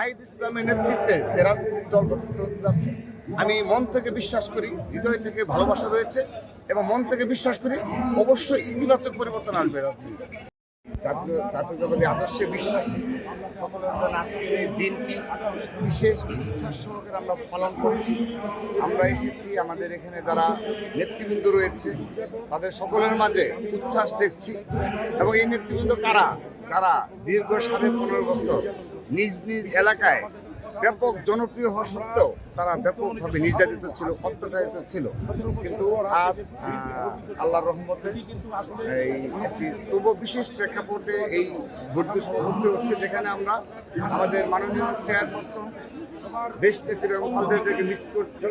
নাহিদ ইসলামের নেতৃত্বে যে রাজনৈতিক দল গঠিত হতে যাচ্ছে, আমি মন থেকে বিশ্বাস করি, হৃদয় থেকে ভালোবাসা রয়েছে এবং মন থেকে বিশ্বাস করি অবশ্যই ইতিবাচক পরিবর্তন আসবে রাজনীতি জাতীয় জাতীয় জগতে আদর্শে বিশ্বাসী, সকলের জন্য আজকের এই দিনটি বিশেষ উচ্ছ্বাস সহকারে আমরা পালন করছি। আমরা এসেছি আমাদের এখানে যারা নেতৃবৃন্দ রয়েছে, তাদের সকলের মাঝে উচ্ছ্বাস দেখছি। এবং এই নেতৃবৃন্দ কারা? যারা দীর্ঘ সাড়ে পনেরো বছর নিজ নিজ এলাকায় ব্যাপক জনপ্রিয় হওয়া সত্ত্বেও তারা ব্যাপকভাবে নির্যাতিত ছিল অত্যাচারিত ছিল। কিন্তু আজ আহ, আল্লাহর রহমতে এই একটি তবু বিশেষ প্রেক্ষাপটে এই ভর্তি সভাপতি হচ্ছে যেখানে আমরা আমাদের মাননীয় চেয়ারপারসন দেশ নেত্রী এবং খালেদাকে মিস করছি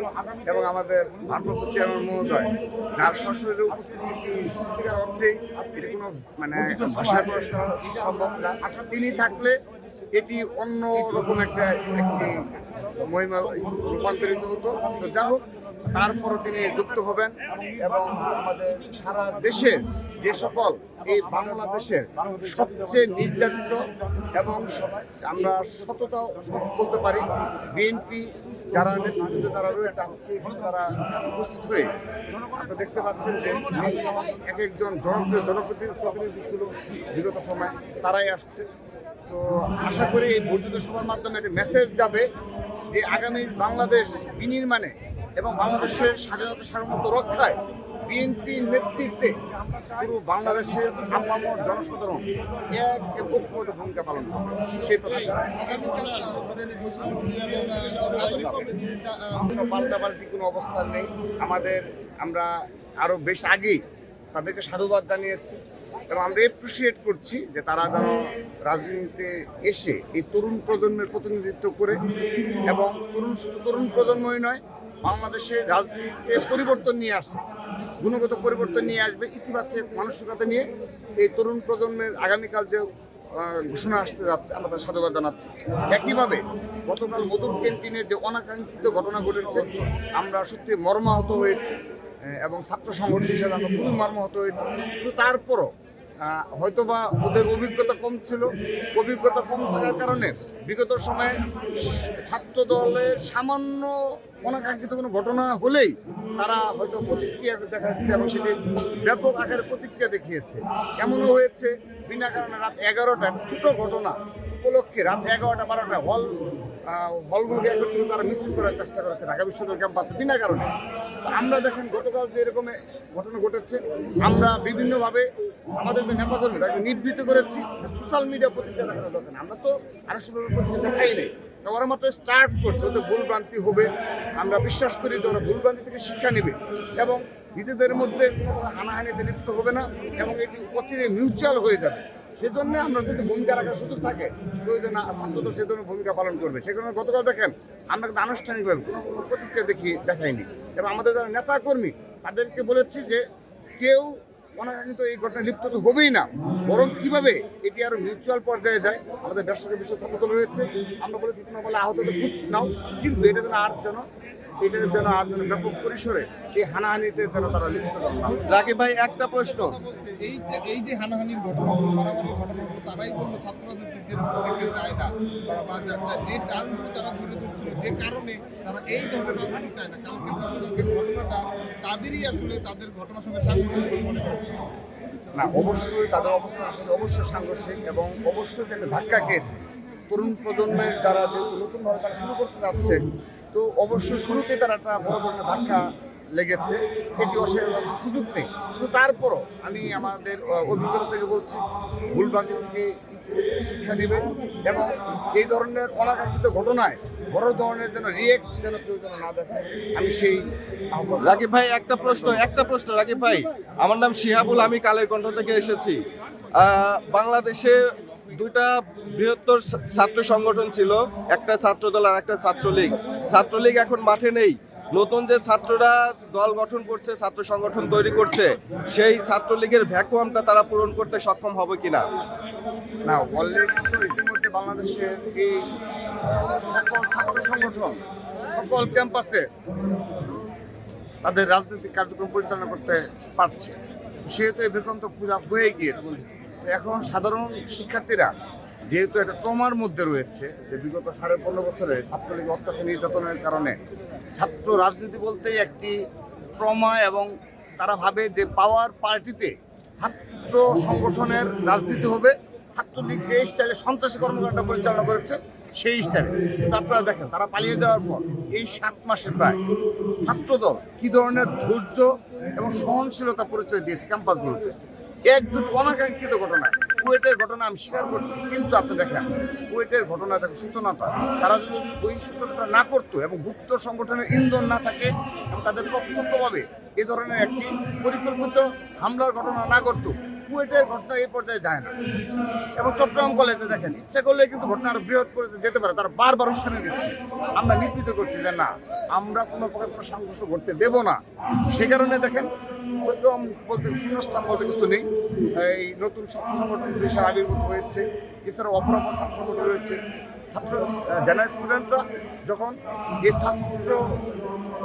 এবং আমাদের ভারপ্রাপ্ত চেয়ারম্যান মহোদয় যার সশরীরে উপস্থিতি সত্যিকার অর্থে এটি কোনো মানে ভাষায় প্রকাশ করা সম্ভব না। তিনি থাকলে এটি অন্য রকম একটা একটি মহিমা রূপান্তরিত হতো। তো যা হোক, তারপরও তিনি যুক্ত হবেন এবং আমাদের সারা দেশের যে সকল এই বাংলাদেশের সবচেয়ে নির্যাতিত এবং আমরা সততা বলতে পারি, বিএনপি যারা নেতৃত্বে তারা রয়েছে, আজকে তারা উপস্থিত হয়ে আপনারা দেখতে পাচ্ছেন যে এক একজন জনপ্রিয় জনপ্রতিনিধি প্রতিনিধি ছিল বিগত সময়, তারাই আসছে। তো আশা করি এই বর্ধিত সভার মাধ্যমে একটা মেসেজ যাবে যে আগামী বাংলাদেশ বিনির্মাণে এবং বাংলাদেশের স্বাধীনতা সার্বভৌমত্ব রক্ষায় বিএনপির নেতৃত্বে পুরো বাংলাদেশের আপামর জনসাধারণ এক ঐক্যবদ্ধ ভূমিকা পালন করে সেই কোনো পাল্টাপাল্টি কোনো অবস্থান নেই। আমাদের আমরা আরও বেশ আগেই তাদেরকে সাধুবাদ জানিয়েছি এবং আমরা এপ্রিসিয়েট করছি যে তারা যেন রাজনীতিতে এসে এই তরুণ প্রজন্মের প্রতিনিধিত্ব করে এবং তরুণ, শুধু তরুণ প্রজন্মই নয় বাংলাদেশের রাজনীতিতে পরিবর্তন নিয়ে আসে, গুণগত পরিবর্তন নিয়ে আসবে, ইতিবাচক মানসিকতা নিয়ে এই তরুণ প্রজন্মের আগামীকাল যে ঘোষণা আসতে যাচ্ছে, আমরা তার সাধুবাদ জানাচ্ছি। একইভাবে গতকাল মধুর ক্যান্টিনে যে অনাকাঙ্ক্ষিত ঘটনা ঘটেছে, আমরা সত্যি মর্মাহত হয়েছি। এবং ছাত্র সংগঠন হিসেবে আমরা খুবই মর্মাহত হয়েছি। কিন্তু তারপরও হয়তোবা ওদের অভিজ্ঞতা কম ছিল। অভিজ্ঞতা কম থাকার কারণে বিগত সময়ে ছাত্র দলের সামান্য অনাকাঙ্ক্ষিত কোনো ঘটনা হলেই তারা হয়তো প্রতিক্রিয়া দেখাচ্ছে এবং সেটি ব্যাপক আকারে প্রতিক্রিয়া দেখিয়েছে। এমনও হয়েছে, বিনা কারণে রাত এগারোটা ছোট ঘটনা উপলক্ষে রাত এগারোটা বারোটা হল হলগুলোকে একত্রিত তারা মিছিল করার চেষ্টা করেছে ঢাকা বিশ্ববিদ্যালয় ক্যাম্পাসে বিনা কারণে। আমরা দেখেন, গতকাল যে এরকম ঘটনা ঘটেছে, আমরা বিভিন্নভাবে আমাদের যে নেতাকর্মীরা তাকে নিবৃত্ত করেছি সোশ্যাল মিডিয়া প্রতিক্রিয়া দেখানো দরকার আমরা তো আনুষ্ঠানিক প্রতিক্রিয়া দেখাই নেই। তো ওরা মাত্র স্টার্ট করছে, ওদের ভুলভ্রান্তি হবে। আমরা বিশ্বাস করি যে ওরা ভুলভ্রান্তি থেকে শিক্ষা নেবে এবং নিজেদের মধ্যে কোনো হানাহানিতে লিপ্ত হবে না এবং এটি অচিরে মিউচুয়াল হয়ে যাবে। সেজন্য আমরা যদি ভূমিকা রাখার সুযোগ থাকে। প্রয়োজন ছাত্রদের সে ধরনের ভূমিকা পালন করবে। সে কারণে গতকাল দেখেন, আমরা কিন্তু আনুষ্ঠানিকভাবে কোনো প্রতিক্রিয়া দেখি, দেখাইনি। এবং আমাদের যারা নেতা কর্মী তাদেরকে বলেছি যে কেউ অনাকাঙ্ক্ষিত এই ঘটনায় লিপ্ত তো হবেই না। বরং কীভাবে এটি আরও মিউচুয়াল পর্যায়ে যায়, আমাদের ব্যবসাকে বিশ্ব ছাত্রদল রয়েছে, আমরা বলেছি কোনো বলে আহতদের খুঁজ নাও। কিন্তু এটা যেন আর যেন এটা যেন আর যেন ব্যাপক পরিসরে এই হানাহানিতে যেন তারা লিপ্ত না রাকিব ভাই একটা প্রশ্ন। এই এই যে হানাহানির ঘটনা হলো মারামারির ঘটনা হলো তারাই বলল ছাত্র রাজনীতির দেখতে চায় না। তারা বা যা- যা- যে টার্মগুলো তারা ধরে ধরছিল যে কারণে তারা এই ধরনের রাজনীতি চায় না। কালকে গতকালকের ঘটনাটা তাদেরই আসলে তাদের ঘটনার সঙ্গে সাংঘর্ষিক বলে মনে করেন। না অবশ্যই তাদের অবস্থান আসলে অবশ্যই সাংঘর্ষিক এবং অবশ্যই একটা ধাক্কা খেয়েছে। তরুণ প্রজন্মের যারা যেহেতু নতুনভাবে তারা শুরু করতে যাচ্ছে তো অবশ্যই শুরুতেই তার একটা বড় ধরনের ধাক্কা লেগেছে। এটি অস্বীকার সুযোগ নেই। কিন্তু তারপরও আমি আমাদের অভিজ্ঞতা থেকে বলছি ভুলভ্রান্তি থেকে শিক্ষা নেবে এবং এই ধরনের অনাকাঙ্ক্ষিত ঘটনায় বড় ধরনের যেন রিয়েক্ট যেন কেউ যেন না দেখায়, আমি সেই রাকিব ভাই, একটা প্রশ্ন একটা প্রশ্ন রাকিব ভাই। আমার নাম শিহাবুল, আমি কালের কণ্ঠ থেকে এসেছি। বাংলাদেশে দুইটা বৃহত্তর ছাত্র সংগঠন ছিল, একটা ছাত্রদল আর একটা ছাত্রলীগ। ছাত্রলীগ এখন মাঠে নেই। নতুন যে ছাত্ররা দল গঠন করছে, ছাত্র সংগঠন তৈরি করছে, সেই ছাত্রলীগের ভ্যাকুয়ামটা তারা পূরণ করতে সক্ষম হবে কিনা? না বাংলাদেশের এই সকল ছাত্র সংগঠন, সকল ক্যাম্পাসে তাদের রাজনৈতিক কার্যক্রম পরিচালনা করতে পারছে। সেহেতু এই বিকল্প পুরা হয়ে গিয়েছে। এখন সাধারণ শিক্ষার্থীরা যেহেতু একটা ট্রমার মধ্যে রয়েছে, যে বিগত সাড়ে পনেরো বছরে ছাত্রলীগ অত্যাচার নির্যাতনের কারণে ছাত্র রাজনীতি বলতেই একটি ট্রমা এবং তারা ভাবে যে পাওয়ার পার্টিতে ছাত্র সংগঠনের রাজনীতি হবে, ছাত্রলীগ যে স্টাইলে সন্ত্রাসী কর্মকাণ্ড পরিচালনা করেছে সেই স্টাইলে। কিন্তু আপনারা দেখেন, তারা পালিয়ে যাওয়ার পর এই সাত মাসে প্রায় ছাত্রদল কি ধরনের ধৈর্য এবং সহনশীলতা পরিচয় দিয়েছে ক্যাম্পাসগুলোতে এক দুটো অনাকাঙ্ক্ষিত ঘটনা। কুয়েটের ঘটনা আমি স্বীকার করছি, কিন্তু আপনি দেখেন, কুয়েটের ঘটনা থাকে সূচনাটা তারা যদি ওই সূচনাটা না করতো এবং গুপ্ত সংগঠনের ইন্ধন না থাকে, এবং তাদের প্রত্যক্ষভাবে এ ধরনের একটি পরিকল্পিত হামলার ঘটনা না করতো কুয়েটের ঘটনা এই পর্যায়ে যায় না। এবং চট্টগ্রাম কলেজে দেখেন, ইচ্ছা করলে কিন্তু ঘটনা আরও বৃহৎ করে যেতে পারে। তারা বারবার উস্কানি দিচ্ছে। আমরা নিবৃত করছি যে না, আমরা কোনো প্রকার কোনো সংঘর্ষ ঘটতে দেব না। সে কারণে দেখেন একদম বলতে শূন্যস্থান বলতে কিছু নেই। এই নতুন ছাত্র সংগঠন দেশের আবির্ভূত হয়েছে। এছাড়া অপর অপর ছাত্র সংগঠন রয়েছে। ছাত্র জেনারেল স্টুডেন্টরা যখন এই ছাত্র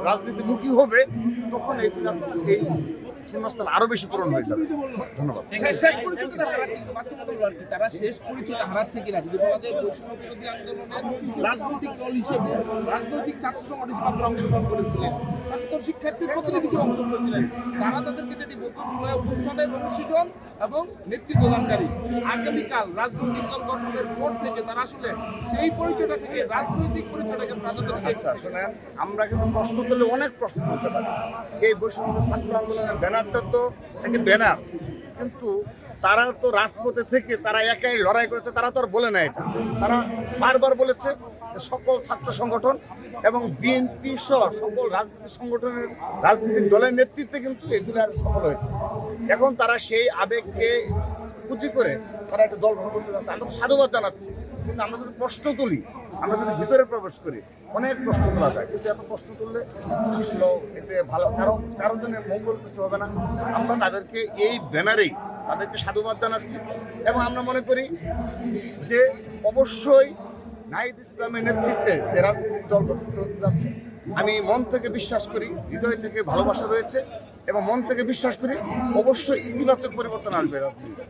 রাজনীতিমুখী হবে, তখন এই এই শূন্যস্থান আরও বেশি পূরণ হয়ে যাবে। ধন্যবাদ। শেষ- পরিচিত পরিচয়টা তারা শেষ পরিচয়টা হারাচ্ছে কিনা, যদি বলা যায় বৈষম্য বিরোধী আন্দোলনের রাজনৈতিক দল হিসেবে রাজনৈতিক ছাত্র সংগঠন হিসেবে অংশগ্রহণ করেছিলেন, সচেতন শিক্ষার্থীর প্রতিনিধি হিসেবে অংশগ্রহণ করেছিলেন। তারা তাদেরকে যেটি বলতো, জুলাই অভ্যুত্থানের অংশীজন এবং নেতৃত্ব দানকারী আগামীকাল রাজনৈতিক দল গঠনের পর থেকে তারা আসলে সেই পরিচয়টা থেকে রাজনৈতিক পরিচয়টাকে প্রাধান্য দিতে আচ্ছা শোনেন আমরা কিন্তু প্রশ্ন তুললে অনেক প্রশ্ন তুলতে পারি। এই বৈষম্য ছাত্র আন্দোলনের ব্যানারটা তো একটি ব্যানার। কিন্তু তারা তো রাজপথে থেকে তারা একাই লড়াই করেছে তারা তো আর বলে না এটা। তারা বারবার বলেছে যে সকল ছাত্র সংগঠন এবং বিএনপি সহ সকল রাজনৈতিক সংগঠনের রাজনৈতিক দলের নেতৃত্বে কিন্তু এগুলো আর সফল হয়েছে। এখন তারা সেই আবেগকে পুঁজি করে তারা একটা দল গঠন করতে যাচ্ছে। আমরা তো সাধুবাদ জানাচ্ছি, কিন্তু আমরা যদি প্রশ্ন তুলি, আমরা যদি ভিতরে প্রবেশ করি, অনেক প্রশ্ন তোলা যায়। কিন্তু এত প্রশ্ন তুললে এতে ভালো, কারও কারোর জন্য মঙ্গল কিছু হবে না। আমরা তাদেরকে এই ব্যানারেই তাদেরকে সাধুবাদ জানাচ্ছি এবং আমরা মনে করি যে অবশ্যই নাহিদ ইসলামের নেতৃত্বে যে রাজনৈতিক দল গঠিত হতে যাচ্ছে, আমি মন থেকে বিশ্বাস করি, হৃদয় থেকে ভালোবাসা রয়েছে এবং মন থেকে বিশ্বাস করি অবশ্যই ইতিবাচক পরিবর্তন আনবে রাজনীতি।